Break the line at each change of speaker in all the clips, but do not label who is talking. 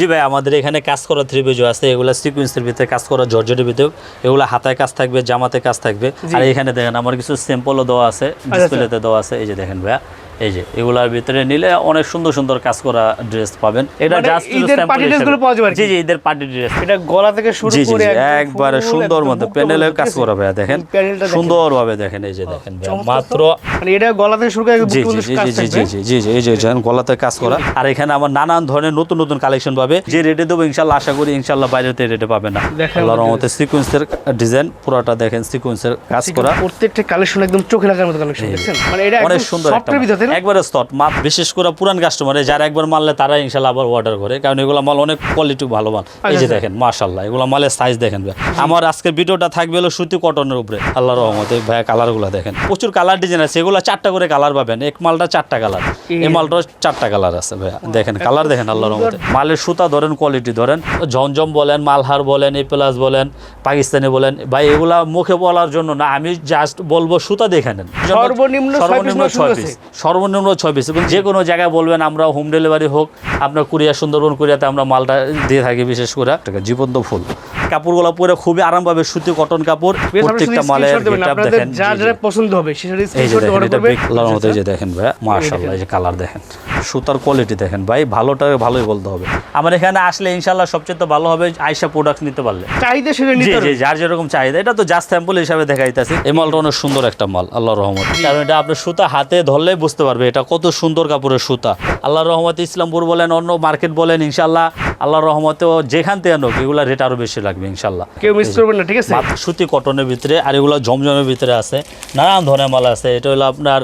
জি ভাই আমাদের এখানে কাজ করা থ্রি পিজো আছে। এগুলা সিকুয়েন্সের ভিতরে কাজ করা জর্জেটের ভিতরে এগুলা হাতায় কাজ থাকবে জামাতে কাজ থাকবে। আর এখানে দেখেন আমার কিছু স্যাম্পলও দেওয়া আছে ডিসপ্লেতে দেওয়া আছে। এই যে দেখেন ভাইয়া এই যে এগুলার ভিতরে নিলে অনেক সুন্দর সুন্দর কাজ করা ড্রেস পাবেন। এটা
মানে
জাস্ট
ঈদের party dress গুলো পাওয়া যাবে
জি জি ঈদের পার্টি ড্রেস
এটা গলা থেকে শুরু করে
একবারে সুন্দর মতো প্যানেলে কাজ করা? ভাইয়া দেখেন।
এই প্যানেলটা দেখেন।
এই যে দেখেন মাত্র
মানে এটা গলা থেকে শুরু করে
জি জি জি জি জি জি এই যে গলাতে কাজ করা। আর এখানে আমার নানান ধরনের নতুন নতুন কালেকশন পাবে। যে রেটে দেবো ইনশাল্লাহ আশা করি ইনশাল্লাহ বাইরেতে রেটে পাবে না। আল্লাহর রহমতে সিকোয়েন্সের ডিজাইন পুরোটা দেখেন সিকোয়েন্সের কাজ করা।
প্রত্যেকটা কালেকশন একদম চোখে লাগার মতো কালেকশন দেখছেন? মানে এটা
অনেক সুন্দর একটা মাল। একবারে স্তট মাল বিশেষ করে পুরান কাস্টমারে যারা একবার মারলে তারা ইনশাল্লাহ আবার অর্ডার করে কারণ এগুলো মাল অনেক কোয়ালিটি ভালো মাল। এই যে
আচ্ছা।
দেখেন মাশাল্লাহ এগুলো মালের সাইজ দেখেন আমার আজকের ভিডিওটা থাকবে হলো সুতি কটনের উপরে। আল্লাহর রহমতে ভাই কালারগুলো দেখেন। প্রচুর কালার ডিজাইন আছে এগুলো চারটা করে কালার পাবেন। এক মালটা চারটা কালার এই মালটা চারটা কালার আছে ভাইয়া দেখেন কালার দেখেন আল্লাহ রহমতে। মালের সুতা ধরেন কোয়ালিটি ধরেন ঝমঝম বলেন মালহার বলেন এ প্লাস বলেন পাকিস্তানি বলেন। ভাই এগুলা মুখে বলার জন্য না আমি জাস্ট বলব সুতা দেখে নেন।
সর্বনিম্ন
সর্বনিম্ন ছয় পিস
আছে।
সর্বনিম্ন ছয় পিস যে কোনো জায়গায় বলবেন, আমরা হোম ডেলিভারি হোক আপনার কুরিয়া সুন্দরবন কুরিয়াতে আমরা মালটা দিয়ে থাকি বিশেষ করে। জীবন্ত ফুল। কাপড়গুলো পরে খুবই আরাম পাবে সুতি কটন কাপড় প্রত্যেকটা দেখেন।
পছন্দ হবে স্ক্রিনশট
দেখেন
অর্ডার
এটা মতো যে দেখেন ভাই মাশাআল্লাহ এই যে কালার দেখেন। সুতার কোয়ালিটি দেখেন ভাই ভালোটাকে ভালোই বলতে হবে। আমার এখানে আসলে ইনশাআল্লাহ সবচেয়ে তো ভালো হবে প্রোডাক্ট নিতে পারলে।
চাহিদা সেটা নিতে
জি যার যেরকম চাহিদা এটা তো জাস্ট স্যাম্পল হিসাবে দেখাইতেছি। এই মালটা অনেক সুন্দর একটা মাল আল্লাহর রহমত। কারণ এটা আপনি সুতা হাতে ধরলেই বুঝতে পারবে এটা কত সুন্দর কাপড়ের সুতা। আল্লাহর রহমত ইসলামপুর বলেন অন্য মার্কেট বলেন ইনশাল্লাহ আল্লাহর রহমতেও যেখান থেকে আনুক এগুলা রেট আরও বেশি লাগবে ইনশাল্লাহ
কেউ মিস করবেন না ঠিক আছে?
সুতি কটনের ভিতরে আর এগুলো জমজমের ভিতরে আছে নানান ধরনের মাল আছে। এটা হলো আপনার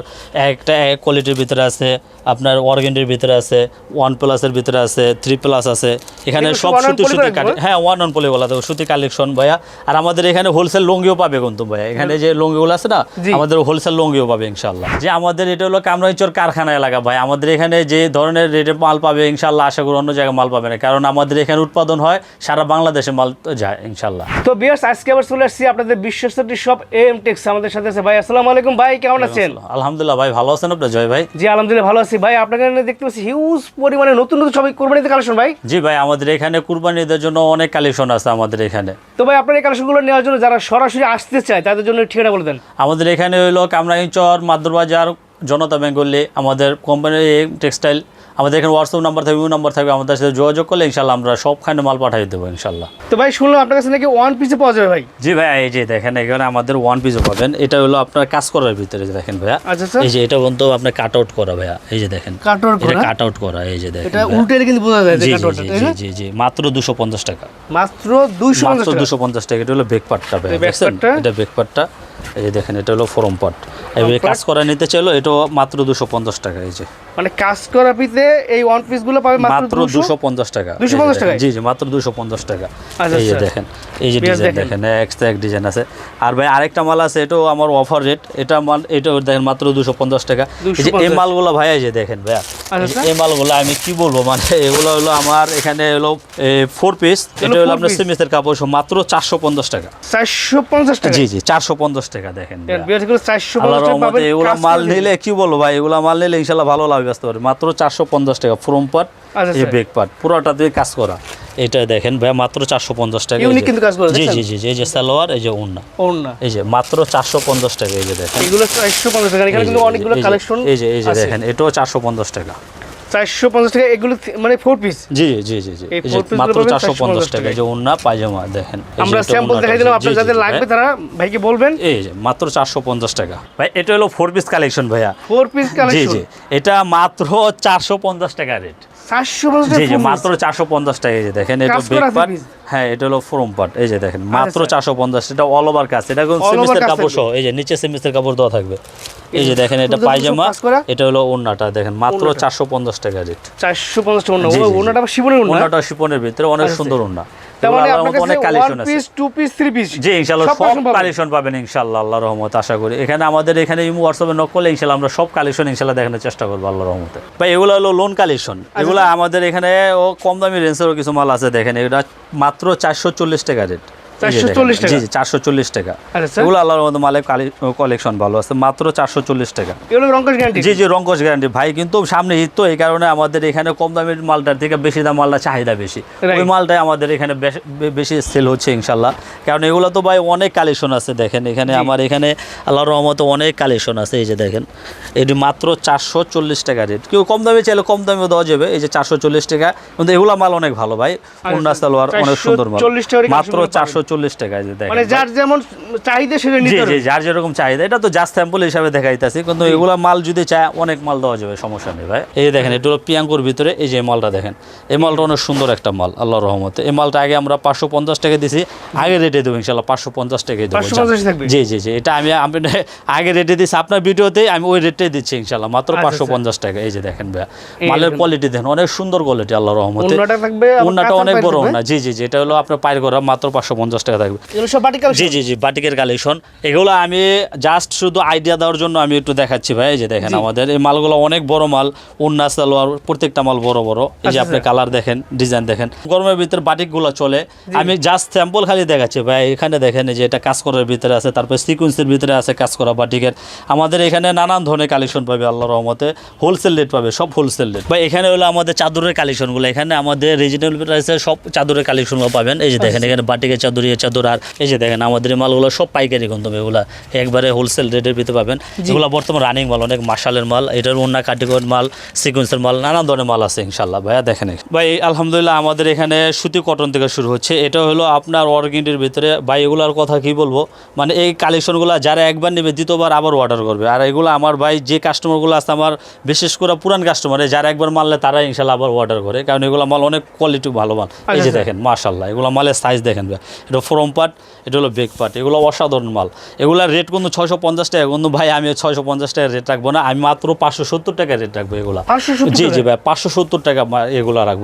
একটা এক কোয়ালিটির ভিতরে আছে আপনার অর্গেন্ডির ভিতরে আছে ওয়ান প্লাসের ভিতরে আছে থ্রি প্লাস আছে। এখানে সব সুতি সুতি কাটি হ্যাঁ ওয়ান অন পলি বলা তো সুতি কালেকশন ভাইয়া। আর আমাদের এখানে হোলসেল লঙ্গিও পাবে কিন্তু ভাইয়া। এখানে যে লঙ্গিগুলো আছে না আমাদের হোলসেল লঙ্গিও পাবে ইনশাল্লাহ যে আমাদের এটা হলো কামরাঞ্চর কারখানা এলাকা ভাই আমাদের এখানে যে ধরনের রেটে মাল পাবে ইনশাল্লাহ আশা করি অন্য জায়গায় মাল পাবে না। কারণ আমাদের এখানে উৎপাদন হয় সারা বাংলাদেশে মাল তো যায় ইনশাল্লাহ।
তো বিয়ার্স আজকে আবার চলে আসছি আপনাদের বিশ্বস্তটি সব এম টেক্স আমাদের সাথে আছে ভাই আসসালামু আলাইকুম ভাই কেমন আছেন?
আলহামদুলিল্লাহ ভাই ভালো আছেন আপনার জয় ভাই?
জি আলহামদুলিল্লাহ ভালো আছি। ভাই আপনাকে এখানে দেখতে পাচ্ছি হিউজ পরিমাণে নতুন নতুন সবাই কোরবানিতে কালেকশন ভাই।
জি ভাই আমাদের এখানে কুরবানিদের জন্য অনেক কালেকশন আছে আমাদের এখানে।
তো ভাই আপনার এই কালেকশনগুলো নেওয়ার জন্য যারা সরাসরি আসতে চায় তাদের জন্য ঠিকানা বলে দেন।
আমাদের এখানে হইল কামরাইচর মাদুরবাজার জনতা বেঙ্গলি আমাদের কোম্পানির টেক্সটাইল আমাদের এখানে হোয়াটসঅ্যাপ নাম্বার থাকবে ইউ নাম্বার থাকবে আমাদের সাথে যোগাযোগ করলে ইনশাল্লাহ আমরা সবখানে মাল পাঠিয়ে দেবো ইনশাল্লাহ
তো ভাই শুনলাম আপনার কাছে নাকি ওয়ান পিসে পাওয়া যাবে ভাই?
জি ভাই এই যে দেখেন এখানে আমাদের ওয়ান পিসও পাবেন। এটা হলো আপনার কাজ করার ভিতরে দেখেন ভাইয়া।
আচ্ছা আচ্ছা।
এই যে এটা কিন্তু আপনার কাট আউট করা ভাইয়া। এই যে দেখেন
কাটর
এটা
করা?
কাট আউট করা এই যে দেখেন
এটা
ভাইয়া।
উল্টে কিন্তু বোঝা যায় যে
জি জি জি জি জি মাত্র দুশো পঞ্চাশ টাকা।
মাত্র দুইশো পঞ্চাশ
মাত্র
টাকা।
দুশো পঞ্চাশ টাকা এটা হলো বেক পার্টটা ভাই
এই back
দেখছেন?
part টা?
এটা বেক পার্টটা এই যে দেখেন এটা হলো ফরম পার্ট
part?
কাজ করা নিতে চাইলো এটা মাত্র দুশো পঞ্চাশ টাকা এই যে।
মানে কাজ করা পিতে এই ওয়ান পিসগুলো পাবে মাত্র
মাত্র
দুশো?
দুশো পঞ্চাশ টাকা।
250
এই যে জি জি মাত্র দুশো পঞ্চাশ টাকা।
আচ্ছা,
এই যে
আচ্ছা।
দেখেন এই যে ডিজাইন
দেখেন।
এক্সট্রা এক ডিজাইন আছে। আর ভাই আরেকটা মাল আছে এটাও আমার অফার রেট এটা মাল এটা দেখেন মাত্র দুশো পঞ্চাশ টাকা। এই যে এই মালগুলো ভাই এই যে দেখেন এই
আচ্ছা।
মালগুলো আমি কি বলব মানে এগুলো হলো আমার এখানে হলো ফোর পিস এটা হলো আপনার? সেমিসের কাপড় মাত্র চারশো পঞ্চাশ টাকা।
চারশো পঞ্চাশ টাকা?
জি জি চারশো পঞ্চাশ টাকা দেখেন
টাকা
এগুলো মাল নিলে কি বলব ভাই এগুলো মাল নিলে ইনশাল্লাহ ভালো লাভ আসতে পারে মাত্র চারশো পঞ্চাশ পঞ্চাশ টাকা ফ্রম পার্ট
আচ্ছা,
এই ব্রেক পার্ট পুরোটা দিয়ে কাজ করা। এটা দেখেন ভাই মাত্র চারশো পঞ্চাশ টাকা। এই
কিন্তু কাজ করা,
জি জি জি এই যে সালোয়ার এই যে
ওর
এই যে মাত্র চারশো পঞ্চাশ টাকা এই যে দেখেন।
এগুলো চারশো পঞ্চাশ টাকা এখানে কিন্তু অনেকগুলো কালেকশন
এই যে এই যে দেখেন এটাও চারশো পঞ্চাশ টাকা।
চারশো পঞ্চাশ টাকা এগুলো মানে ফোর পিস
জি জি জি জি। মাত্র চারশো পঞ্চাশ
450
টাকা যে ওনা পায়জামা দেখেন।
আমরা স্যাম্পল দেখাই দিলাম
জি,
আপনার যাদের
জি,
লাগবে
ভাই।
তারা ভাইকে বলবেন।
এই যে মাত্র চারশো পঞ্চাশ টাকা। ভাই এটা হলো ফোর পিস কালেকশন ভাইয়া।
ফোর পিস
জি
কালেকশন
জি এটা মাত্র চারশো পঞ্চাশ টাকা রেট জি জি মাত্র চারশো পঞ্চাশ টাকা এই যে দেখেন এটা
কাজ
বেক
করা আছে
পার্ট হ্যাঁ এটা হলো ফ্রম পার্ট এই যে দেখেন মাত্র
আচ্ছা।
চারশো পঞ্চাশ এটা অল ওভার কাজ এটা কোন সেমিস্টার কাপড় সহ এই যে নিচে সেমিস্টার কাপড় দেওয়া থাকবে। এই যে দেখেন এটা পায়জামা এটা হলো ওড়নাটা দেখেন মাত্র চারশো পঞ্চাশ টাকা রেট
চারশো পঞ্চাশ টাকা
ওড়নাটা শিপনের ভিতরে অনেক
আচ্ছা।
সুন্দর ওড়না।
মানে
জি ইনশাল্লাহ
সব।
কালেকশন পাবেন ইনশাল্লাহ আল্লাহ রহমত আশা করি এখানে আমাদের এখানে ইমো হোয়াটসঅ্যাপে নক করলে ইনশাল্লাহ আমরা সব কালেকশন ইনশাল্লাহ দেখানোর চেষ্টা করব আল্লাহ রহমতে ভাই এগুলো হলো লোন কালেকশন এগুলো
আচ্ছা।
আমাদের এখানে ও কম দামি রেঞ্জেরও কিছু মাল আছে দেখেন এটা মাত্র চারশো চল্লিশ টাকা রেট।
440 টাকা?
জি জি চারশো চল্লিশ টাকা। এগুলো আল্লাহর মধ্যে মালের কালেকশন ভালো আছে মাত্র চারশো চল্লিশ টাকা।
এগুলো রঙ্কশ গ্যারান্টি
জি জি রঙ্কশ গ্যারান্টি ভাই কিন্তু সামনে ঈদ তো এই কারণে আমাদের এখানে কম দামের মালটার থেকে বেশি দাম মালটা চাহিদা বেশি। ওই মালটাই আমাদের এখানে বেশি সেল হচ্ছে কারণ এগুলো তো ভাই অনেক কালেকশন আছে দেখেন এখানে আমার এখানে আল্লাহর রহমতে অনেক কালেকশন আছে এই যে দেখেন। এটি মাত্র চারশো চল্লিশ টাকা রেট কেউ কম দামে চাইলে কম দামে দেওয়া যাবে এই যে চারশো চল্লিশ টাকা। কিন্তু এগুলো মাল অনেক ভালো ভাই। সালোয়ার অনেক সুন্দর মাল।
440
মাত্র। চারশো চল্লিশ টাকা যে দেখেন।
মানে যার যেমন চাহিদা সেটা নিতে
জি যার যেরকম চাহিদা এটা তো জাস্ট স্যাম্পল হিসাবে দেখাইতেছি কিন্তু এগুলা মাল যদি চায় অনেক মাল দেওয়া যাবে সমস্যা নেই ভাই। এই দেখেন এটা হলো পিয়াঙ্কুর ভিতরে এই যে মালটা দেখেন। এই মালটা অনেক সুন্দর একটা মাল আল্লাহর রহমতে। এই মালটা আগে আমরা পাঁচশো পঞ্চাশ টাকা দিছি আগে রেটে দেবো ইনশাল্লাহ পাঁচশো পঞ্চাশ টাকাই দেবো জি জি জি এটা আমি আমি আগে রেটে দিচ্ছি আপনার ভিডিওতেই আমি ওই রেটটাই দিচ্ছি ইনশাল্লাহ মাত্র
আচ্ছা,
পাঁচশো
আচ্ছা।
পঞ্চাশ টাকা এই যে দেখেন ভাই। মালের কোয়ালিটি দেখেন অনেক সুন্দর কোয়ালিটি আল্লাহর রহমতে। অনেক বড় না জি জি জি এটা হলো আপনার পায়ের করা মাত্র পাঁচশো পঞ্চাশ টাকা থাকবে। জি জি জি বাটিকের কালেকশন এগুলো আমি জাস্ট শুধু আইডিয়া দেওয়ার জন্য আমি একটু দেখাচ্ছি ভাই এই যে দেখেন আমাদের। এই মালগুলো অনেক বড় মাল উন্না সালোয়ার প্রত্যেকটা মাল বড় বড়। এই যে
আচ্ছা,
আপনি
আচ্ছা।
কালার দেখেন ডিজাইন দেখেন। গরমের ভিতরে বাটিকগুলো চলে। আমি জাস্ট স্যাম্পল খালি দেখাচ্ছি ভাই এখানে দেখেন যে এটা কাজ করার ভিতরে আছে তারপর সিকুয়েন্সের ভিতরে আছে কাজ করা বাটিকের। আমাদের এখানে নানান ধরনের কালেকশন পাবে আল্লাহ রহমতে। হোলসেল রেট পাবে সব হোলসেল রেট ভাই এখানে হলো আমাদের চাদরের কালেকশনগুলো এখানে আমাদের রিজনেবল প্রাইসে সব চাদরের কালেকশনগুলো পাবেন। এই যে দেখেন এখানে বাটিকের চাদর ইয়ে চাদর আর এই যে দেখেন আমাদের এই মালগুলো সব পাইকারি এগুলা। একবারে হোলসেল রেটের ভিতরে পাবেন। এগুলো বর্তমান রানিং মাল অনেক মার্শালের মাল। এটার অন্য কাটিকোট মাল সিকুয়েন্সের মাল নানান ধরনের মাল আছে ইনশাল্লাহ ভাইয়া দেখেন ভাই আলহামদুলিল্লাহ আমাদের এখানে সুতি কটন থেকে শুরু হচ্ছে। এটা হলো আপনার ভিতরে। ভাই এগুলার কথা কি বলব? মানে এই কালেকশনগুলো যারা একবার নেবে দ্বিতীয়বার আবার অর্ডার করবে। আর এগুলো আমার ভাই যে কাস্টমারগুলো আছে আমার বিশেষ করে পুরান কাস্টমার যারা একবার মারলে তারা ইনশাল্লাহ আবার অর্ডার করে। কারণ এগুলো মাল অনেক কোয়ালিটি ভালো মাল। এই যে
আচ্ছা।
দেখেন মাশাল্লাহ এগুলো মালের সাইজ দেখেন এটা ফ্রম পার্ট এটা হলো পার্ট এগুলো অসাধারণ মাল। এগুলোর রেট কিন্তু ছয়শো পঞ্চাশ টাকা কিন্তু ভাই আমি ছয়শো পঞ্চাশ টাকা রেট রাখব না আমি মাত্র পাঁচশো সত্তর টাকা রেট রাখব এগুলো। জি জি ভাই পাঁচশো সত্তর টাকা এগুলো রাখব।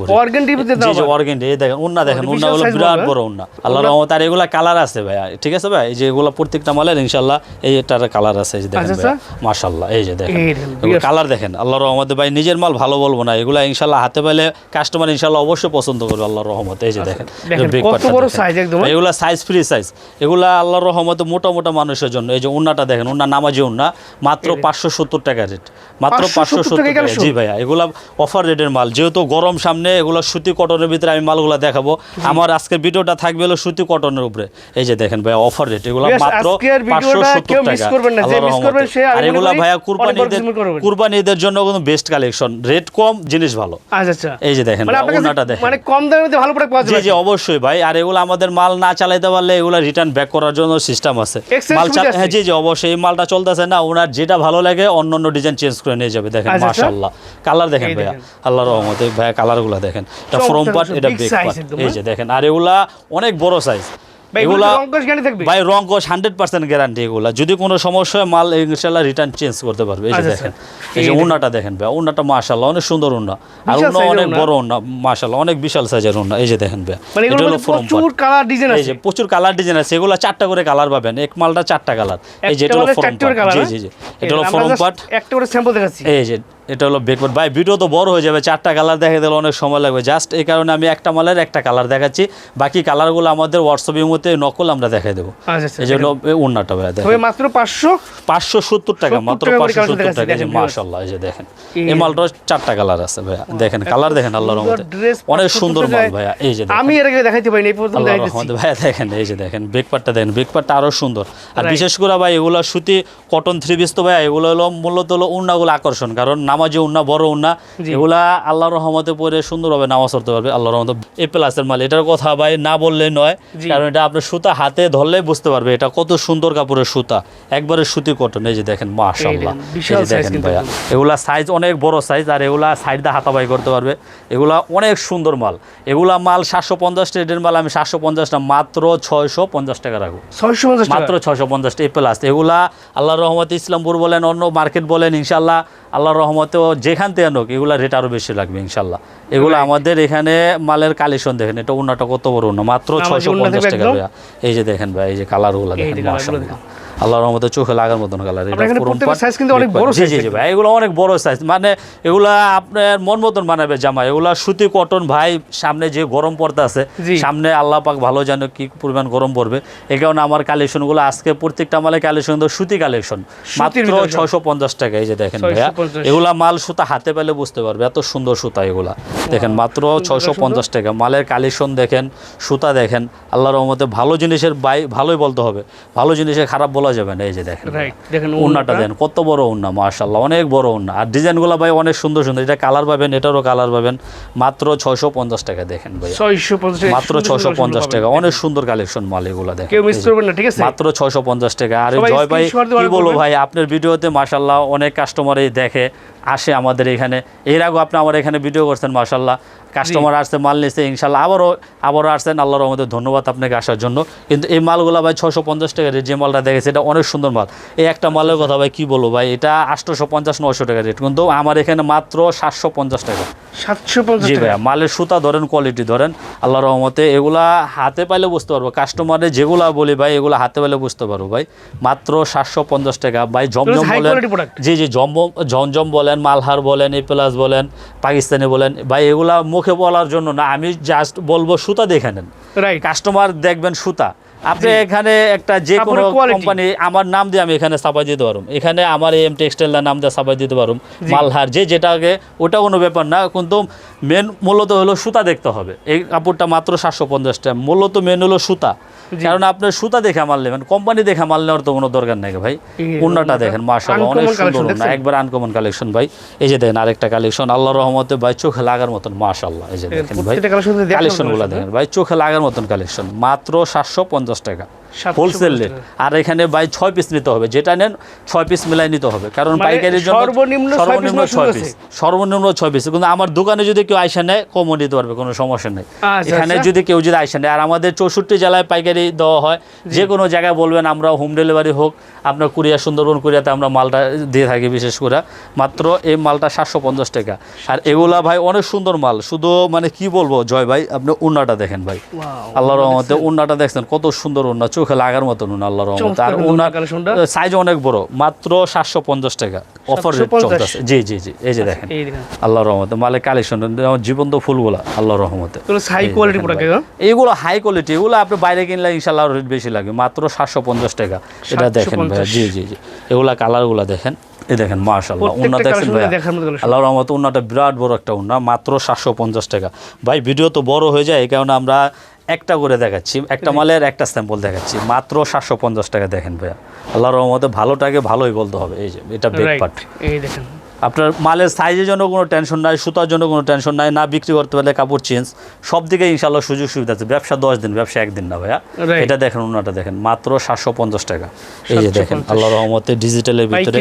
জি জি এই দেখেন উন্না দেখেন উন্না
size
বিরাট
বড়,
উন্না। আল্লাহ রহমত আর এগুলা কালার আছে ভাই ঠিক আছে ভাই? এই যে এগুলো প্রত্যেকটা মালের ইনশাল্লাহ এই এটার কালার আছে এই যে দেখেন
আচ্ছা,
মাশাল্লাহ এই যে দেখেন। কালার দেখেন আল্লাহ রহমতে ভাই নিজের মাল ভালো বলব না এগুলা ইনশাল্লাহ হাতে পেলে কাস্টমার ইনশাল্লাহ অবশ্যই পছন্দ করবে আল্লাহ রহমত এই যে দেখেন।
আচ্ছা, দেখেন?
এগুলা সাইজ ফ্রি সাইজ এগুলা আল্লাহর রহমতে মোটা মোটা মানুষের জন্য। এই যে উন্নাটা দেখেন উন্না নামাজি উন্না মাত্র পাঁচশো সত্তর টাকা রেট মাত্র পাঁচশো সত্তর টাকা জি ভাইয়া এগুলা অফার রেটের মাল। যেহেতু গরম সামনে এগুলো সুতি কটনের ভিতরে আমি মালগুলো দেখাবো। আমার আজকের ভিডিওটা থাকবে হলো সুতি কটনের উপরে। এই যে দেখেন ভাইয়া অফার রেট এগুলো মাত্র পাঁচশো সত্তর টাকা। আর এগুলা ভাইয়া কুরবানি
বড়
ঈদের
কুরবানি।
ঈদের জন্য কিন্তু বেস্ট কালেকশন রেট কম জিনিস ভালো।
আচ্ছা আচ্ছা।
এই যে দেখেন
মানে
ওনাটা দেখেন।
মানে কম মধ্যে ভালো প্রোডাক্ট পাওয়া
জি জি অবশ্যই ভাই। আর এগুলো আমাদের মাল না চালাইতে পারলে এগুলো রিটার্ন ব্যাক করার জন্য সিস্টেম আছে। মাল হ্যাঁ জি জি অবশ্যই এই মালটা চলতেছে না ওনার যেটা ভালো লাগে অন্য অন্য ডিজাইন চেঞ্জ করে নিয়ে যাবে দেখেন
মাশাল্লাহ আচ্ছা।
কালার দেখেন ভাইয়া
আল্লাহ
আল্লাহর রহমতে ভাইয়া কালারগুলো দেখেন। এটা ফ্রম পার্ট এটা বেক পার্ট এই
হ্যাঁ?
যে দেখেন আর এগুলা অনেক বড় সাইজ
এগুলো
ভাই রং কোষ হান্ড্রেড পার্সেন্ট গ্যারান্টি এগুলা। যদি কোনো সমস্যা হয় মাল ইনশাল্লাহ রিটার্ন চেঞ্জ করতে পারবে। এই যে
আচ্ছা,
দেখেন
আচ্ছা।
এই যে উন্নাটা দেখেন ভাই উন্নাটা মাশাল্লাহ অনেক সুন্দর উন্না। আর
বিশাল
উন্না অনেক বড় উন্না মাশাল্লাহ অনেক বিশাল সাইজের উন্না। এই যে দেখেন ভাই
মানে
এটা হলো
প্রচুর কালার ডিজাইন
এই
আছে।
যে প্রচুর কালার ডিজাইন আছে। এগুলো চারটা করে কালার পাবেন। এক মালটা চারটা কালার এই যে এটা হলো ফ্রম পার্ট জি জি জি। এটা হলো ফ্রম পার্ট
একটা করে স্যাম্পল দেখাচ্ছি।
এই যে এটা হলো বেকওয়ার্ড ভাই ভিডিও তো বড় হয়ে যাবে চারটা কালার দেখা দিলে অনেক সময় লাগবে। জাস্ট এই কারণে আমি একটা মালের একটা কালার দেখাচ্ছি। বাকি কালারগুলো আমাদের হোয়াটসঅ্যাপের মধ্যে নকল আমরা দেখাই দেবো।
আচ্ছা আচ্ছা
এই জন্য উন্নাটা ভাই দেখেন।
মাত্র পাঁচশো?
পাঁচশো সত্তর টাকা মাত্র পাঁচশো সত্তর টাকা।
দেখেন
মাশাল্লাহ এই যে দেখেন।
এই
মালটার চারটা কালার আছে ভাইয়া দেখেন কালার দেখেন আল্লাহর রহমতে। অনেক সুন্দর মাল ভাইয়া এই যে
আমি এর আগে দেখাইতে পারিনি এই প্রথম
আল্লাহর রহমতে। ভাইয়া দেখেন এই যে দেখেন ব্রেকপারটা দেখেন। ব্রেকপারটা আরও সুন্দর। আর বিশেষ করে ভাই এগুলো সুতি কটন থ্রি পিস তো ভাইয়া এগুলো হলো মূলত হলো উন্নাগুলো আকর্ষণ। কারণ নামাজে উন্না বড় উন্না এগুলা আল্লাহর রহমতে পরে সুন্দরভাবে নামাজ পড়তে পারবে আল্লাহর রহমতে। এ প্লাসের মাল এটার কথা ভাই না বললে নয় কারণ এটা আপনার সুতা হাতে ধরলেই বুঝতে পারবে এটা কত সুন্দর কাপড়ের সুতা একবারে সুতি কটন এই যে দেখেন মাশাল্লাহ
দেখেন,
ভাইয়া। এগুলা। সাইজ অনেক বড় সাইজ আর এগুলা সাইড দিয়ে হাতাবাই করতে পারবে এগুলা অনেক সুন্দর মাল। এগুলা মাল সাতশো পঞ্চাশ রেটের মাল আমি সাতশো পঞ্চাশ না মাত্র ছয়শো পঞ্চাশ টাকা রাখব।
ছয়শো পঞ্চাশ
মাত্র ছয়শো পঞ্চাশ এ প্লাস এগুলা আল্লাহর রহমতে ইসলামপুর বলেন অন্য মার্কেট বলেন ইনশাল্লাহ আল্লাহ আল্লাহর রহমতেও যেখান থেকে আনুক এগুলা রেট আরও বেশি লাগবে ইনশাল্লাহ। এগুলো আমাদের এখানে মালের কালেকশন দেখেন এটা উন্নাটা কত বড় উন্না মাত্র ছয়শো পঞ্চাশ টাকা ভাইয়া। এই যে দেখেন ভাই এই যে কালারগুলো
এই
দেখেন। আল্লাহর রহমতে চোখে লাগার মতন কালার
আপনার এখানে প্রত্যেকটা size কিন্তু অনেক বড়
জি জি জি ভাই এগুলো অনেক বড় সাইজ মানে এগুলা আপনার মন মতন বানাবে জামা। এগুলা সুতি কটন ভাই সামনে যে গরম পড়তে আছে সামনে আল্লাহ পাক ভালো জানে কি পরিমাণ গরম পড়বে। এই কারণে আমার কালেকশন কালেকশনগুলো আজকে প্রত্যেকটা মালে কালেকশন তো সুতি কালেকশন মাত্র ছয়শো পঞ্চাশ টাকা এই যে দেখেন ভাইয়া। এগুলা মাল সুতা হাতে পেলে বুঝতে পারবে এত সুন্দর সুতা এগুলা। দেখেন মাত্র ছয়শো পঞ্চাশ টাকা। মালের কালেকশন দেখেন সুতা দেখেন আল্লাহ রহমতে ভালো জিনিসের বাই ভালোই বলতে হবে। ভালো জিনিসের খারাপ বলা যাবে না এই যে দেখেন।
দেখেন
উন্নাটা দেন কত বড় উন্না মাশাল্লাহ অনেক বড় উন্না আর ডিজাইনগুলো ভাই অনেক সুন্দর সুন্দর এটা কালার পাবেন এটারও কালার পাবেন। মাত্র ছয়শো পঞ্চাশ টাকা দেখেন ভাই।
ছয়শো পঞ্চাশ
মাত্র ছয়শো পঞ্চাশ টাকা অনেক সুন্দর কালেকশন মাল এগুলো দেখেন
ঠিক আছে?
মাত্র ছয়শো পঞ্চাশ টাকা। আর জয় ভাই কি বলব ভাই আপনার ভিডিওতে মাশাল্লাহ অনেক কাস্টমারই দেখে আসে আমাদের এখানে। এর আগে আপনি আমার এখানে ভিডিও করছেন মাশাল্লাহ কাস্টমার আসছে মাল নিচ্ছে ইনশাল্লাহ আবারও আবারও আসছেন। আল্লাহর রহমতে ধন্যবাদ আপনাকে আসার জন্য। কিন্তু এই মালগুলো ভাই ছশো পঞ্চাশ টাকা রেট যে মালটা দেখেছে এটা অনেক সুন্দর মাল। এই একটা মালের কথা ভাই কি বলব ভাই এটা আটশোশো পঞ্চাশ নশো টাকা রেট কিন্তু আমার এখানে মাত্র সাতশো পঞ্চাশ টাকা।
সাতশো পঞ্চাশ
জি ভাইয়া মালের সুতা ধরেন কোয়ালিটি ধরেন আল্লাহ রহমতে এগুলা হাতে পাইলে বুঝতে পারব। কাস্টমারে যেগুলা বলি ভাই এগুলা হাতে পাইলে বুঝতে পারব ভাই। মাত্র সাতশো পঞ্চাশ টাকা। ভাই জমজম বলেন। জি জি জমজম ঝমঝম বলেন মালহার বলেন এ প্লাস বলেন পাকিস্তানি বলেন। ভাই এগুলা মুখে বলার জন্য না আমি জাস্ট বলব সুতা দেখে নেন।
রাইট
কাস্টমার দেখবেন সুতা। আপনি এখানে একটা যে কোনো কোম্পানি আমার নাম দিয়ে আমি এখানে সাপাই দিতে পারুম। এখানে আমার এম টেক্সটাইলের নাম দিয়ে সাপাই দিতে পারুম। মালহার যে যেটাকে ওটা কোনো ব্যাপার না কিন্তু মেন মূলত হলো সুতা দেখতে হবে। এই কাপড়টা মাত্র সাতশো পঞ্চাশ টাকা। মূলত মেন হলো সুতা। কারণ আপনার সুতা দেখে মাল নেবেন কোম্পানি দেখে মাল নেওয়ার তো কোনো দরকার নেই ভাই। অন্যটা দেখেন মাশাআল্লাহ অনেক সুন্দর
না
একবার আনকমন কালেকশন ভাই। এই যে দেখেন আরেকটা কালেকশন আল্লাহ রহমতে ভাই চোখে লাগার মতন মার্শাল্লাহ এই যে দেখেন ভাই। কালেকশনগুলো দেখেন ভাই চোখে লাগার মতন কালেকশন মাত্র সাতশো পঞ্চাশ টাকা।
750
হোলসেল। রেট আর এখানে ভাই ছয় পিস নিতে হবে। যেটা নেন ছয় পিস মিলাই নিতে হবে। কারণ
মানে
পাইকারির জন্য
সর্বনিম্ন ছয়
সর্বনিম্ন ছয় পিস সর্বনিম্ন ছয় পিস কিন্তু আমার দোকানে যদি কেউ আইসা নেয় কমও নিতে পারবে কোনো সমস্যা নেই।
আচ্ছা,
এখানে
আচ্ছা।
যদি কেউ যদি আইসা নেয় আর আমাদের চৌষট্টি জেলায় পাইকারি দেওয়া হয় যে কোনো জায়গায় বলবেন আমরা হোম ডেলিভারি হোক। আপনার কুরিয়া সুন্দরবন কুরিয়াতে আমরা মালটা দিয়ে থাকি বিশেষ করে। মাত্র এই মালটা সাতশো পঞ্চাশ টাকা। আর এগুলা ভাই অনেক সুন্দর মাল। শুধু মানে কি বলব জয় ভাই আপনি উন্নাটা দেখেন ভাই। আল্লাহ রহমতে উন্নাটা দেখছেন। কত সুন্দর উন্না। চোখে লাগার মতন উন্না আল্লাহ রহমতে। আর
collectionটা।
সাইজ অনেক বড় মাত্র সাতশো পঞ্চাশ টাকা। অফার রেট চলতেছে জি জি জি এই যে দেখেন।
এই দেখেন।
আল্লাহ রহমতে। মালে কালেকশন জীবন্ত ফুলগুলা আল্লাহ রহমতে।
এগুলো
দেখেন ভাই।
হ্যাঁ?
এইগুলো হাই কোয়ালিটি এগুলো আপনি বাইরে কিনলে ইনশাল্লাহ রেট বেশি লাগে। মাত্র সাতশো পঞ্চাশ টাকা। এটা দেখেন ভাই।
750
জি জি জি। এগুলা কালারগুলা দেখেন। এই দেখেন মাশাল্লাহ উন্না দেখছেন ভাই। আল্লাহর রহমতে উন্নাটা বিরাট বড় একটা উন্না মাত্র সাতশো পঞ্চাশ টাকা। ভাই ভিডিও তো বড় হয়ে যায় এই কারণে আমরা একটা করে দেখাচ্ছি একটা মালের একটা স্যাম্পল দেখাচ্ছি। মাত্র সাতশো পঞ্চাশ টাকা দেখেন ভাইয়া। আল্লাহর রহমতে ভালোটাকে ভালোই বলতে হবে। এই যে এটা বেগ পার্ট
এই দেখেন।
আপনার মালের সাইজের জন্য কোনো টেনশন নাই সুতার জন্য কোনো টেনশন নাই না বিক্রি করতে পারলে কাপড় চেঞ্জ সব দিকে ইনশাল্লাহ সুযোগ সুবিধা আছে। ব্যবসা দশ দিন ব্যবসা একদিন না ভাইয়া। এটা দেখেন ওনাটা দেখেন। মাত্র সাতশো পঞ্চাশ টাকা। এই যে দেখেন আল্লাহ রহমতে ডিজিটালের ভিতরে?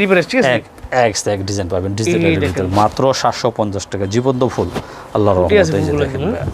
এক এক এক ডিজাইন পাবেন। ডিজিটালের ভিতরে মাত্র সাতশো পঞ্চাশ টাকা। জীবন্ত ফুল। আল্লাহ রহমতে এই যে দেখেন ভাইয়া।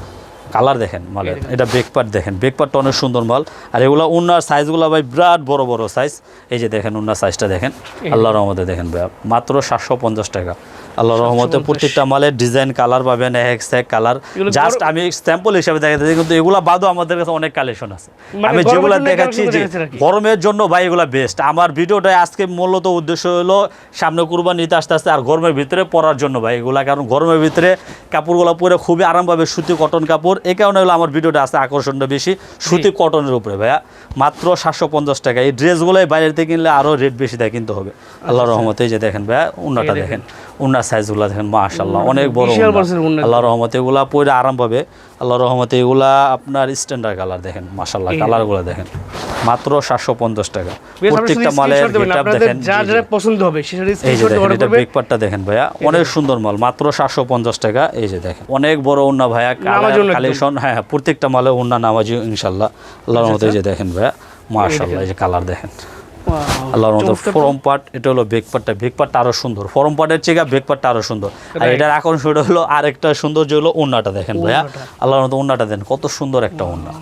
কালার দেখেন মালের। এটা বেকপাট দেখেন। বেকপাটটা অনেক সুন্দর মাল। আর এগুলো উন্নার সাইজগুলো ভাই বিরাট বড় বড় সাইজ এই যে দেখেন উন্নার সাইজটা দেখেন। আল্লাহর রহমতে দেখেন ভাই মাত্র সাতশো পঞ্চাশ টাকা। আল্লাহ রহমতে প্রত্যেকটা মালের ডিজাইন কালার পাবেন এক এক কালার জাস্ট আমি স্যাম্পল হিসাবে দেখাচ্ছি কিন্তু এগুলা বাদও আমাদের কাছে অনেক কালেকশন আছে।
মানে
আমি যেগুলো দেখাচ্ছি যে? গরমের জন্য ভাই এগুলো বেস্ট আমার ভিডিওটা আজকে মূলত উদ্দেশ্য হলো সামনে কুরবান নিতে আসতে আসতে আর গরমের ভিতরে পরার জন্য ভাই এগুলা কারণ গরমের ভিতরে কাপড়গুলো পরে খুবই আরাম পাবে সুতি কটন কাপড় এই কারণে হলো আমার ভিডিওটা আছে আকর্ষণটা বেশি সুতি কটনের উপরে ভাইয়া। মাত্র সাতশো পঞ্চাশ টাকা। এই ড্রেসগুলোই বাইরের থেকে কিনলে আরও রেট বেশি দেয় কিনতে হবে। আল্লাহ রহমতে এই যে দেখেন ভাইয়া উন্নাটা দেখেন। উন্নার সাইজগুলো দেখেন মাশাল্লাহ অনেক বড়। আল্লাহ রহমতে এগুলা পরে আরাম পাবে আল্লাহ রহমতে এগুলা আপনার স্ট্যান্ডার্ড কালার দেখেন মাশাল্লাহ কালারগুলো দেখেন। মাত্র সাতশো পঞ্চাশ টাকা। প্রত্যেকটা মালের গেটআপ দেখেন
পছন্দ হবে
এই যে দেখেন এটা দেখেন ভাইয়া অনেক সুন্দর মাল মাত্র সাতশো পঞ্চাশ টাকা। এই যে দেখেন অনেক বড় উন্না ভাইয়া। কালেকশন হ্যাঁ হ্যাঁ প্রত্যেকটা মালে উন্না নামাজি ইনশাল্লাহ আল্লাহর মতো এই যে দেখেন ভাইয়া মাশাল্লাহ এই যে কালার দেখেন। আল্লাহর মতো ফরম পার্ট এটা হলো বেক পার্টটা বেক পার্টটা আরও সুন্দর। ফরম পার্টের চেয়ে বেক পার্টটা আরও সুন্দর। আর. এটার হলো আরেকটা সৌন্দর্য হলো উন্নাটা দেখেন ভাইয়া। আল্লাহর মতো দেন কত সুন্দর একটা উন্না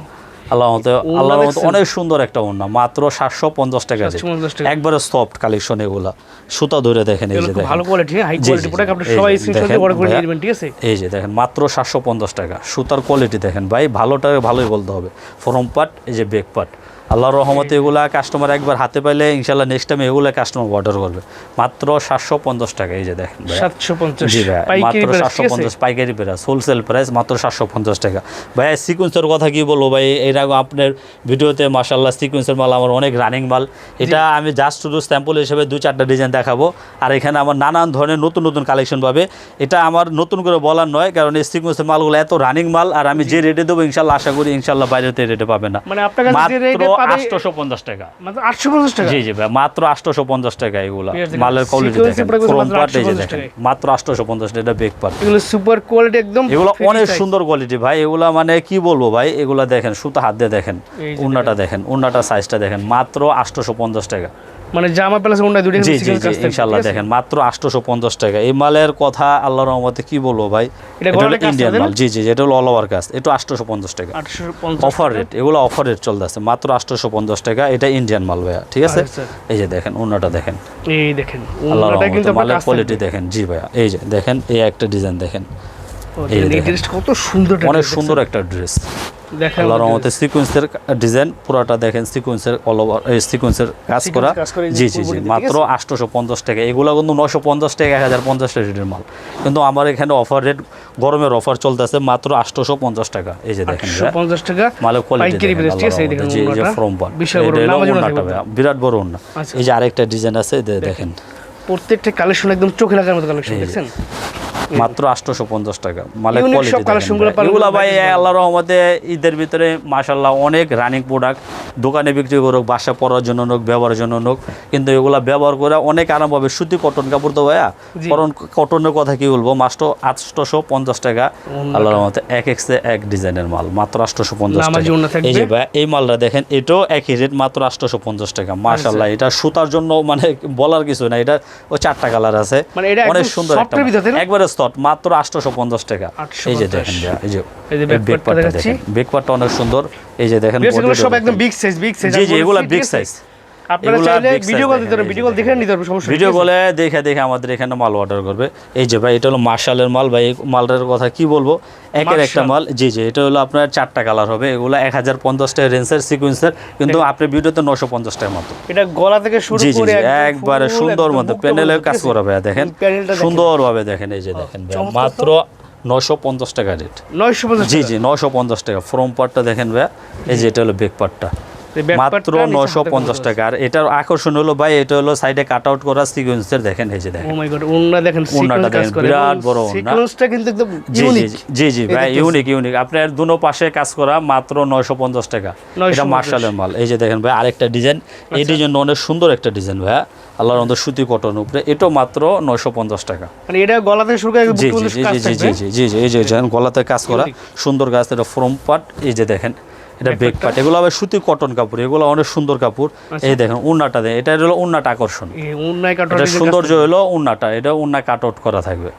আল্লাহর মতো আল্লাহর মতো অনেক সুন্দর একটা মাত্র সাতশো পঞ্চাশ টাকা দিয়ে।
750 টাকা।
একবারে সফট কালেকশন এগুলা। সুতা ধরে দেখেন এই যে দেখেন।
ভালো কোয়ালিটি হাই কোয়ালিটি প্রোডাক্ট আপনি
এই যে
সবাই স্ক্রিনশট
দেখেন
করে নেবেন ঠিক আছে?
এই যে দেখেন মাত্র সাতশো পঞ্চাশ টাকা। সুতার কোয়ালিটি দেখেন ভাই ভালোটা ভালোই বলতে হবে। ফরম পার্ট এই যে বেক পার্ট আল্লাহর রহমতে এগুলা কাস্টমার একবার হাতে পাইলে ইনশাল্লাহ নেক্সট টাইম এগুলা কাস্টমার অর্ডার করবে। মাত্র সাতশো পঞ্চাশ টাকা এই যে দেখেন
সাতশো পঞ্চাশ
জি ভাই মাত্র সাতশো পঞ্চাশ পাইকারি প্রাইস হোলসেল প্রাইস মাত্র সাতশো পঞ্চাশ টাকা। ভাই সিকুয়েন্সের কথা কি বলব ভাই? এর আগে আপনার ভিডিওতে মাসাল্লাহ সিকুয়েন্সের মাল আমার অনেক রানিং মাল। এটা আমি জাস্ট শুধু স্যাম্পল হিসেবে দু চারটা ডিজাইন দেখাবো। আর এখানে আমার নানান ধরনের নতুন নতুন কালেকশন পাবে। এটা আমার নতুন করে বলার নয় কারণ এই সিকুয়েন্সের মালগুলো এত রানিং মাল আর আমি যে রেটে দেবো ইনশাল্লাহ আশা করি ইনশাল্লাহ বাইরেতে রেটে পাবে না।
মানে আপনার
মাত্র টাকা
মাত্র আটশো পঞ্চাশ টাকা।
জি জি ভাই মাত্র আটশোশো পঞ্চাশ টাকা এগুলা।
ঠিক আছে, দেখেন।
মালের কোয়ালিটি দেখেন
এর price
ফ্রম
মাত্র
পার্ট এই যে দেখেন মাত্র আটশোশো পঞ্চাশ টাকা এটা বেগ পার্ট
এগুলো সুপার কোয়ালিটি একদম
এগুলো অনেক সুন্দর কোয়ালিটি ভাই এগুলা মানে কি বলব ভাই এগুলা দেখেন সুতা হাত দিয়ে দেখেন উন্নাটা দেখেন। উন্নাটা সাইজটা দেখেন মাত্র আটশোশো পঞ্চাশ টাকা।
মানে জামা প্লাস ওন্ডা দুটো
জি জি ইনশাল্লাহ দেখেন মাত্র আটশোশো পঞ্চাশ টাকা। এই মালের কথা আল্লাহ রহমতে কি বলব ভাই?
এটা
ইন্ডিয়ান মাল। জি জি এটা হলো অল ওভার কাজ এটা আটশোশো পঞ্চাশ টাকা।
আটশো পঞ্চাশ
অফার রেট এগুলো অফার রেট চলতেছে। মাত্র আটশোশো পঞ্চাশ টাকা। এটা ইন্ডিয়ান মাল ভাইয়া ঠিক আছে?
আচ্ছা।
এই যে দেখেন উন্নাটা দেখেন।
এই দেখেন
আল্লাহ
ওন্ডাটা কিন্তু
মালের কোয়ালিটি দেখেন। জি ভাইয়া এই যে দেখেন এই একটা ডিজাইন দেখেন। এই
দেখেন, এই ড্রেসটা কত সুন্দর
অনেক সুন্দর একটা ড্রেস। আল্লাহর রহমতে সিকোয়েন্সের ডিজাইন পুরোটা দেখেন সিকোয়েন্সের অল ওভার সিকোয়েন্সের কাজ করা। জি জি জি মাত্র আটশোশো পঞ্চাশ টাকা। এগুলো কিন্তু নশো পঞ্চাশ টাকা এক হাজার পঞ্চাশ রেটের মাল। কিন্তু আমার এখানে অফার রেট গরমের অফার চলতেছে মাত্র আটশোশো পঞ্চাশ টাকা। এই যে দেখেন
আটশো
ভাইয়া।
পঞ্চাশ টাকা
মালের কোয়ালিটি
পাইকারি
দেখেন
price, ঠিক আছে? এই
আল্লাহর
দেখেন
রহমতে। জি যে ফ্রম পার্ট
বিশাল বড়,
এটা হলো
নামাজও না
ওন্নাটা
থাকবে।
ভাইয়া, বিরাট বড় ওন্না
আচ্ছা।
এই যে আরেকটা ডিজাইন আছে দেখেন।
প্রত্যেকটা কালেকশন একদম চোখে লাগার মতো কালেকশন দেখছেন?
মাত্র আটশোশো পঞ্চাশ টাকা। মালের কোয়ালিটি এগুলা ভাই। আল্লাহ রহমতে ঈদের ভিতরে মাশাল্লাহ অনেক রানিং প্রোডাক্ট দোকানে বিক্রি করুক বাসা পরার জন্য নোক ব্যবহারের জন্য নোক কিন্তু এগুলা ব্যবহার করে অনেক আরাম পাবে। সুতি কটন কাপড় তো ভাইয়া। কারণ কটনের কথা কি বলব? মাত্র আটশোশো পঞ্চাশ টাকা
ওন্নাটা।
আল্লাহ রহমতে এক এক্সে এক ডিজাইনের মাল। মাত্র আটশোশো পঞ্চাশ
নামাজি
টাকা। এই যে ভাই এই মালটা দেখেন এটাও একই রেট মাত্র আটশোশো পঞ্চাশ টাকা মাশাল্লাহ এটা সুতার জন্য মানে বলার কিছু না। এটা ও চারটা কালার আছে।
মানে
অনেক সুন্দর একটা? একবারে স্তট মাত্র আটশোশো পঞ্চাশ টাকা।
850
এই যে দেখেন এই যে
এই যে back
বেক
part টা
দেখেন। ব্যাকপার্টটা অনেক সুন্দর। এই যে দেখেন
সব একদম বিগ সাইজ বিগ সাইজ
জি জি এগুলো বিগ সাইজ
আপনারা চাইলে ভিডিও কল দিতে
দেখেন,
পারেন
এই
ভিডিও কল দেখে নিতে পারবেন সমস্যা
ভিডিও কলে দেখে দেখে আমাদের এখানে মাল অর্ডার করবে। এই যে ভাই এটা হলো মার্শালের মাল ভাই মালটার কথা কি বলব? একের একটা মাল জি জি এটা হলো আপনার চারটা কালার হবে। এগুলো এক হাজার পঞ্চাশ টাকা রেঞ্জের সিকুয়েন্সের কিন্তু আপনার ভিডিওতে নশো পঞ্চাশ টাকা মতো।
এটা গলা থেকে শুরু
জি জি
করে
একবারে সুন্দর মধ্যে প্যানেলের কাজ করা ভাইয়া দেখেন। সুন্দরভাবে দেখেন এই যে দেখেন মাত্র নশো পঞ্চাশ টাকা রেট
950
জি জি নশো পঞ্চাশ টাকা ফ্রম পার্টটা দেখেন ভাইয়া। এই যে এটা হলো বেক পার্টটা মাত্র নশো পঞ্চাশ টাকা আর এটার আকর্ষণ হলো ভাই এটা হলো সাইডে কাট আউট করা সিকুয়েন্সের দেখেন এই যে দেখেন বিরাট বড়
সিকোয়েন্সটা কিন্তু একদম
জি জি
ইউনিক
জি, জি জি ভাই ইউনিক ইউনিক আপনার দুনো পাশে কাজ করা মাত্র নয়শো পঞ্চাশ টাকা এটা মার্শালের মাল এই যে দেখেন ভাই আরেকটা ডিজাইন এই
আচ্ছা।
ডিজাইন অনেক সুন্দর একটা ডিজাইন ভাইয়া আল্লাহর মধ্যে সুতি কটন উপরে এটাও মাত্র নয়শো পঞ্চাশ টাকা
মানে এটা গলা থেকে শুরু করে একদম
জি জি জি জি জি। জি জি জি এই যে গলাতে কাজ করা সুন্দর কাজ এটা ফ্রম পার্ট এই যে দেখেন এটা বেগ পার্ট এগুলো আবার সুতি কটন কাপড় এগুলো অনেক সুন্দর কাপড়। এই দেখেন উন্নাটা দেয় এটা হলো উন্নাটা আকর্ষণ। এটা সৌন্দর্য হলো উন্নাটা এটা উন্না কাট আউট করা থাকবে।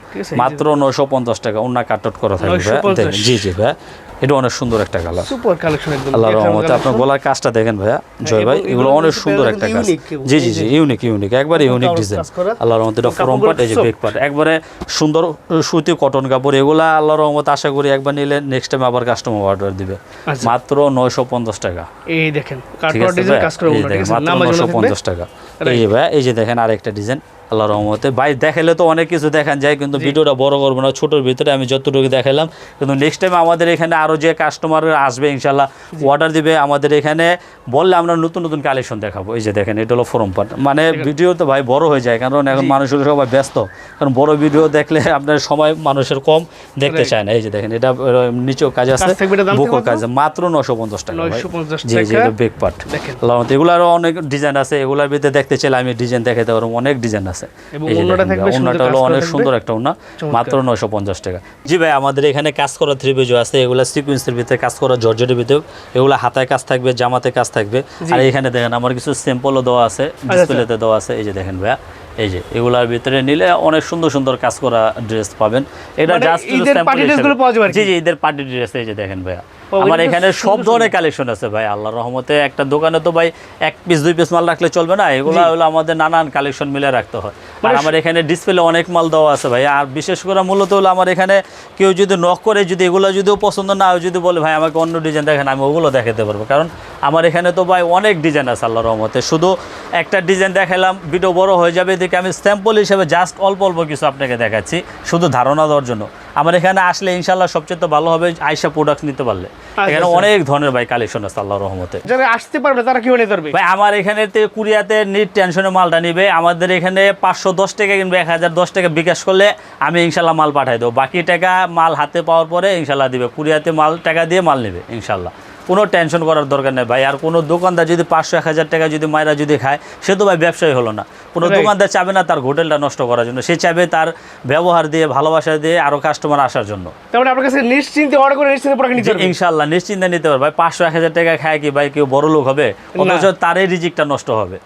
মাত্র নয়শো পঞ্চাশ টাকা উন্না কাট আউট করা থাকবে। ভাইয়া।
950
দেখেন, জি জি ভাই। এটা অনেক সুন্দর একটা কালার।
সুপার কালেকশন একদম
আল্লাহ
দেখলাম
রহমতে আপনার। গলার কাজটা দেখেন ভাইয়া জয় ভাই এগুলো অনেক সুন্দর একটা কাজ। জি জি জি ইউনিক ইউনিক একবারে ইউনিক ডিজাইন
কাজ করা।
আল্লাহ রহমতে এটা ফ্রম পার্ট এই যে। বেক পার্ট একবারে সুন্দর সুতি কটন কাপড় এগুলা আল্লাহ রহমত আশা করি একবার নিলে নেক্সট টাইম আবার কাস্টমার অর্ডার দিবে।
আচ্ছা।
মাত্র নয়শো পঞ্চাশ টাকা।
এই দেখেন কাটওয়ার ডিজাইন কাজ করে
মাত্র
নামাজ
নশো
থাকবে।
পঞ্চাশ টাকা। এই যে ভাই এই যে দেখেন আরেকটা ডিজাইন আল্লাহ রহমতে। ভাই দেখালে তো অনেক কিছু দেখান যায় কিন্তু ভিডিওটা বড় করব না ছোটোর ভিতরে আমি যতটুকু দেখালাম কিন্তু নেক্সট টাইম আমাদের এখানে আরও যে কাস্টমার আসবে ইনশাল্লাহ অর্ডার দিবে আমাদের এখানে বললে আমরা নতুন নতুন কালেকশন দেখাবো। এই যে দেখেন এটা হলো ফরম পার্ট মানে ভিডিও তো ভাই বড় হয়ে যায় কারণ এখন মানুষের সবাই ব্যস্ত। কারণ বড় ভিডিও দেখলে আপনার সময় মানুষের কম দেখতে চায় না। এই যে দেখেন এটা নিচেও কাজ আছে বুকও কাজ মাত্র নশো পঞ্চাশ টাকা ভাই।
950
জি জি এটা বেক পার্ট
দেখেন।
এগুলারও অনেক ডিজাইন আছে এগুলোর ভিতরে দেখতে চাইলে আমি ডিজাইন দেখাতে পারব অনেক ডিজাইন আছে। হলো অনেক সুন্দর একটা
চমৎকার।
মাত্র নয়শো পঞ্চাশ টাকা। জি ভাই আমাদের এখানে কাজ করা থ্রি পেজও আছে এগুলা সিকুয়েন্সের ভিতরে কাজ করা জর্জেটের ভিতরে এগুলা হাতায় কাজ থাকবে জামাতে কাজ থাকবে। আর এখানে দেখেন আমার কিছু স্যাম্পলও দেওয়া আছে
আচ্ছা।
ডিসপ্লেতে দেওয়া আছে এই যে দেখেন ভাইয়া এই যে এগুলার ভিতরে নিলে অনেক সুন্দর সুন্দর কাজ করা ড্রেস পাবেন। এটা জাস্ট
ঈদের party পাওয়া যাবে
জি জি ঈদের পার্টি ড্রেস এই যে দেখেন ভাইয়া। আমার এখানে সব ধরনের কালেকশন আছে ভাই আল্লাহর রহমতে। একটা দোকানে তো ভাই এক পিস দুই পিস মাল রাখলে চলবে না এগুলো হলো আমাদের নানান কালেকশন মিলে রাখতে হয়। আর
মানে
আমার এখানে ডিসপ্লে অনেক মাল দেওয়া আছে ভাই। আর বিশেষ করে মূলত হলো আমার এখানে কেউ যদি নক করে যদি এগুলো যদিও পছন্দ না হয় যদি বলে ভাই আমাকে অন্য ডিজাইন দেখেন আমি ওগুলো দেখাতে পারব। কারণ আমার এখানে তো ভাই অনেক ডিজাইন আছে আল্লাহর রহমতে। শুধু একটা ডিজাইন দেখালাম ভিডিও বড় হয়ে যাবে এদিকে আমি স্যাম্পল হিসেবে জাস্ট অল্প অল্প কিছু আপনাকে দেখাচ্ছি শুধু ধারণা দেওয়ার জন্য। আমার এখানে আসলে ইনশাল্লাহ সবচেয়ে তো ভালো হবে আইসা প্রোডাক্ট নিতে পারলে। এখানে
আচ্ছা।
অনেক ধরনের ভাই কালেকশন আছে আল্লাহর রহমতে।
যারা আসতে পারবে তারা কি নিতে পারবে
ভাই আমার এখানে তে কুরিয়াতে নিট টেনশনে মালটা নিবে। আমাদের এখানে পাঁচশো দশ টাকা কিংবা এক হাজার দশ টাকা বিকাশ করলে আমি ইনশাল্লাহ মাল পাঠাই দেবো। বাকি টাকা মাল হাতে পাওয়ার পরে ইনশাল্লাহ দিবে। কুরিয়াতে মাল টাকা দিয়ে মাল নেবে ইনশাল্লাহ। কোনো টেনশন করার দরকার নেই ভাই। আর কোনো দোকানদার যদি পাঁচশো এক হাজার টাকা যদি মায়েরা যদি খায় সে তো ভাই ব্যবসায়ী হলো না। কোনো দোকানদার চাবে না তার হোটেলটা নষ্ট করার জন্য। সে চাবে তার ব্যবহার দিয়ে ভালোবাসা দিয়ে আরও কাস্টমার আসার জন্য।
আপনার কাছে নিশ্চিন্তে অর্ডার করে নিশ্চিন্তে প্রোডাক্ট নিতে পারবে।
ইনশাল্লাহ নিশ্চিন্তে নিতে পারবে। ভাই পাঁচশো এক হাজার টাকা খায় কি ভাই কেউ বড় লোক হবে অথচ তারই রিজিকটা নষ্ট হবে।